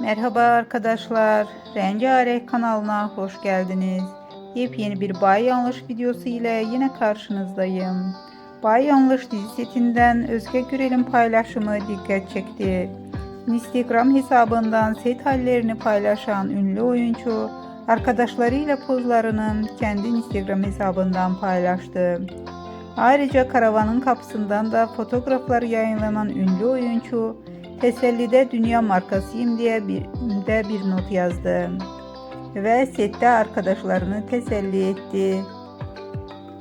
Merhaba arkadaşlar. Rengarenk kanalına hoş geldiniz. Yepyeni bir Bay Yanlış videosu ile yine karşınızdayım. Bay Yanlış dizi setinden Özge Gürel'in paylaşımı dikkat çekti. Instagram hesabından set hallerini paylaşan ünlü oyuncu, arkadaşlarıyla pozlarının kendi Instagram hesabından paylaştı. Ayrıca karavanın kapısından da fotoğrafları yayınlanan ünlü oyuncu, tesellide dünya markasıyım diye bir, de bir not yazdı. Ve sette arkadaşlarını teselli etti.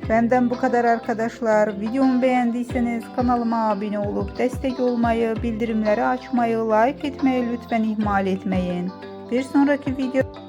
Benden bu kadar arkadaşlar. Videomu beğendiyseniz kanalıma abone olup destek olmayı, bildirimleri açmayı, like etmeyi lütfen ihmal etmeyin. Bir sonraki video